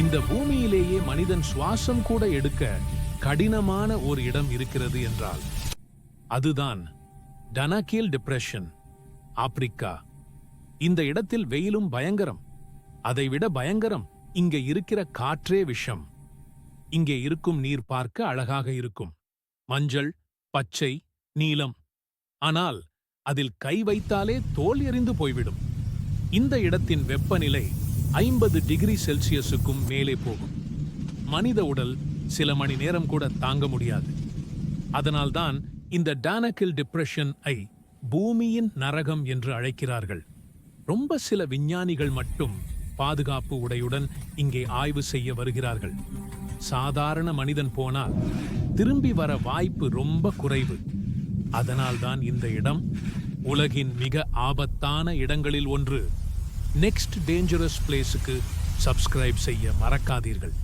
இந்த பூமியிலேயே மனிதன் சுவாசம் கூட எடுக்க கடினமான ஒரு இடம் இருக்கிறது என்றால் அதுதான் டனகீல் டிப்ரெஷன் ஆப்பிரிக்கா இந்த இடத்தில் வெயிலும் பயங்கரம். அதைவிட பயங்கரம் இங்கே இருக்கிற காற்றே விஷம். இங்கே இருக்கும் நீர் பார்க்க அழகாக இருக்கும். மஞ்சள் பச்சை நீலம். ஆனால் அதில் கை வைத்தாலே தோல் எறிந்து போய்விடும். இந்த இடத்தின் வெப்பநிலை ஐம்பது டிகிரி செல்சியஸுக்கும் மேலே போகும். மனித உடல் சில மணி நேரம் கூட தாங்க முடியாது. அதனால்தான் இந்த டானக்கில் டிப்ரெஷன் ஐ பூமியின் நரகம் என்று அழைக்கிறார்கள். ரொம்ப சில விஞ்ஞானிகள் மட்டும் பாதுகாப்பு உடையுடன் இங்கே ஆய்வு செய்ய வருகிறார்கள். சாதாரண மனிதன் போனால் திரும்பி வர வாய்ப்பு ரொம்ப குறைவு. அதனால்தான் இந்த இடம் உலகின் மிக ஆபத்தான இடங்களில் ஒன்று. நெக்ஸ்ட் டேஞ்சரஸ் பிளேஸுக்கு சப்ஸ்கிரைப் செய்ய மறக்காதீர்கள்.